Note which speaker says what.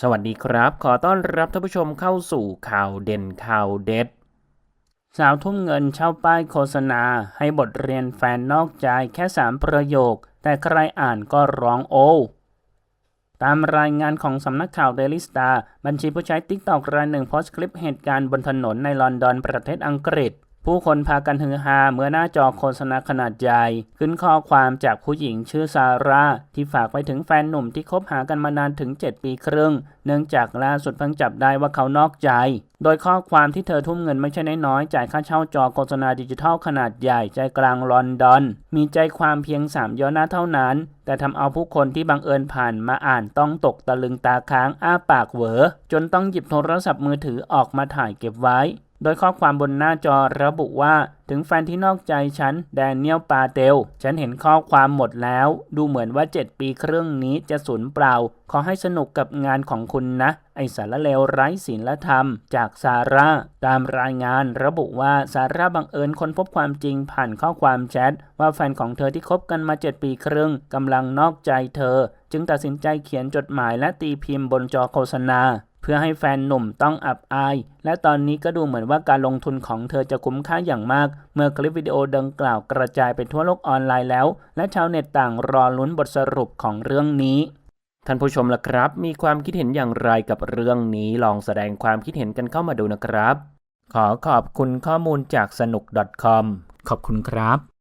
Speaker 1: สวัสดีครับ ขอต้อนรับท่านผู้ชมเข้าสู่ข่าวเด่นข่าวเด็ด สาวทุ่มเงินเช่าป้ายโฆษณา ให้บทเรียนแฟนนอกใจแค่3ประโยค แต่ใครอ่านก็ร้องโอ้ตามรายงานของสำนักข่าว Daily Star บัญชีผู้ใช้ TikTok รายหนึ่งโพสต์คลิปเหตุการณ์บนถนนในลอนดอนประเทศอังกฤษ ผู้คนพากันฮือฮาเมื่อหน้าจอโฆษณาขนาดใหญ่ ขึ้นข้อความจากผู้หญิงชื่อซาร่า ที่ฝากไปถึงแฟนหนุ่มที่คบหากันมานานถึง 7 ปีครึ่ง เนื่องจากล่าสุดเพิ่งจับได้ว่าเขานอกใจ โดยข้อความที่เธอทุ่มเงินไม่ใช่น้อยๆจ่ายค่าเช่าจอโฆษณาดิจิทัลขนาดใหญ่ใจกลางลอนดอน มีใจความเพียง3ย่อหน้าเท่านั้น แต่ทำเอาผู้คนที่บังเอิญผ่านมาอ่านต้องตกตะลึงตาค้างอ้าปากเหวอจนต้องหยิบโทรศัพท์มือถือออกมาถ่ายเก็บไว้ โดยข้อความบนหน้าจอระบุว่า ถึงแฟนที่นอกใจฉัน แดเนียลปาเตล ฉันเห็นข้อความหมดแล้ว ดูเหมือนว่า 7 ปีครึ่งนี้จะสูญเปล่า ขอให้สนุกกับงานของคุณนะ ไอสารเลวไร้ศีลธรรม จากซาร่า ตามรายงานระบุว่าซาร่าบังเอิญค้นพบความจริงผ่านข้อความแชท ว่าแฟนของเธอที่คบกันมา 7 ปีครึ่งกำลังนอกใจเธอ จึงตัดสินใจเขียนจดหมายและตีพิมพ์บนจอโฆษณา พื่อให้แฟนหนุ่มต้องอับอาย และตอนนี้ก็ดูเหมือนว่าการลงทุนของเธอจะคุ้มค่าอย่างมาก เมื่อคลิปวิดีโอดังกล่าวกระจายไปทั่วโลกออนไลน์แล้ว และชาวเน็ตต่างรอลุ้นบทสรุปของเรื่องนี้ท่านผู้ชมล่ะครับ มีความคิดเห็นอย่างไรกับเรื่องนี้ลองแสดงความคิดเห็นกันเข้ามาดูนะครับ ขอขอบคุณข้อมูลจากสนุก .com ขอบคุณครับ